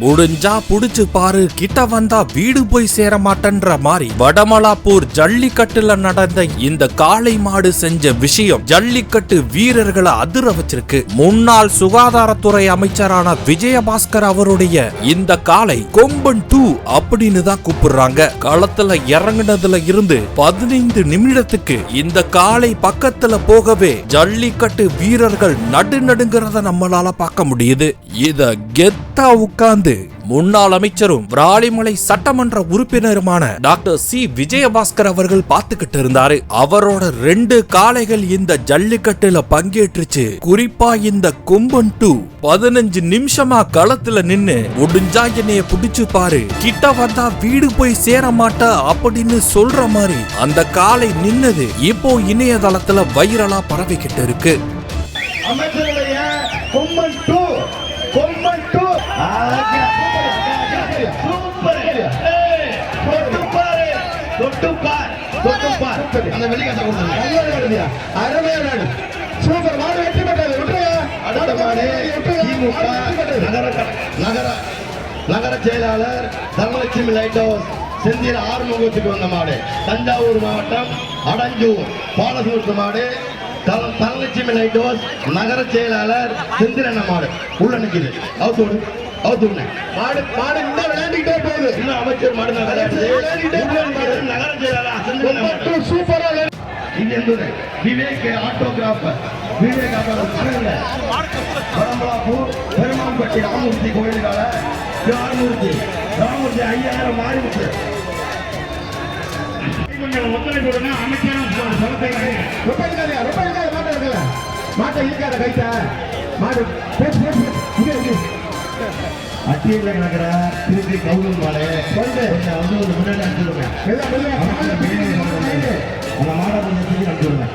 முடிஞ்சா புடிச்சு பாரு கிட்ட வந்தா வீடு போய் சேர மாட்டேன்ற மாதிரி வடமலாப்பூர் ஜல்லிக்கட்டுல நடந்த இந்த காளை மாடு செஞ்ச விஷயம் ஜல்லிக்கட்டு வீரர்களை அதிர வச்சிருக்கு. முன்னாள் சுகாதாரத்துறை அமைச்சரான விஜயபாஸ்கர் அவருடைய இந்த காளை கொம்பன் டூ அப்படின்னு தான் கூப்பிடுறாங்க. களத்துல இறங்குனதுல இருந்து பதினைந்து நிமிடத்துக்கு இந்த காளை பக்கத்துல போகவே ஜல்லிக்கட்டு வீரர்கள் நடு நடுங்கிறத நம்மளால பார்க்க முடியுது. இத கெத்தா உட்கார்ந்து முன்னாள் அமைச்சரும் விராலிமலை சட்டமன்ற உறுப்பினருமான டாக்டர் சி. விஜயபாஸ்கர் அவர்கள் பார்த்துக்கிட்டு இருந்தாரு. அவரோட ரெண்டு காளைகள் இந்த ஜல்லிக்கட்டுல பங்கேற்றுச்சு. குறிப்பா இந்த கும்பன் டூ பதினஞ்சு நிமிஷமா களத்துல நின்னு முடிஞ்சா என்னைய புடிச்சு பாரு. கிட்ட வந்தா வீடு போய் சேர மாட்டா அப்படின்னு சொல்ற மாதிரி அந்த காளை நின்னது இப்போ இணையதளத்துல வைரலா பரவிக்கிட்டு இருக்கு. அமைச்சருடைய Komban to Komban to super தொட்டுப்பாரு தொட்டுப்பார். தொட்டுப்பார். அந்த வெளிக்காட்ட கொடுத்துருங்க அருமையா சூப்பர். மாடு வெற்றி பெற்றது. விட்டுருங்க அடுத்த மாடு திமுக நகர நகர நகர செயலாளர் தனலட்சுமி லைட் ஹவுஸ் செந்தில் ஆறுமுகத்துக்கு வந்த மாடு. தஞ்சாவூர் மாவட்டம் அடஞ்சூர் பாலசூருக்கு மாடு. தனலட்சுமி லைட் ஹவுஸ் நகர செயலாளர் செந்திரண்ண மாடு. உள்ள நிக்குது. அவுத்து விடு அவுத்து விடு. மாடு மாடு இன்னும் விளையாண்டுக்கிட்டே போகுது. இன்னும் அமைச்சர் மாடு நகர செயலாளர் சூப்பரா எந்தூர் விவேக் ஆட்டோகிராஃபர். விவேக் பரம்பலாப்பூர் பெருமான்பட்டி ராமூர்த்தி கோயிலுக்கால ராமூர்த்தி ராமூர்த்தி ஐயாயிரம் மாறிடுச்சு கொஞ்சம் ஒத்துழைப்பு அமைச்சரும் ரொம்ப இருக்காது ரொம்ப இருக்காது மாட்டை இருக்கல மாட்டை இருக்காத கைத்த. மாடு பேசு பேசு. இங்க இருக்கு. அட்டியில் கிடக்கிற திருப்பி மாடு சொல்லு கொஞ்சம் வந்து ஒரு முன்னாடி அனுப்பிடுங்க அந்த மாடை கொஞ்சம் திருப்பி அனுப்பிடுங்க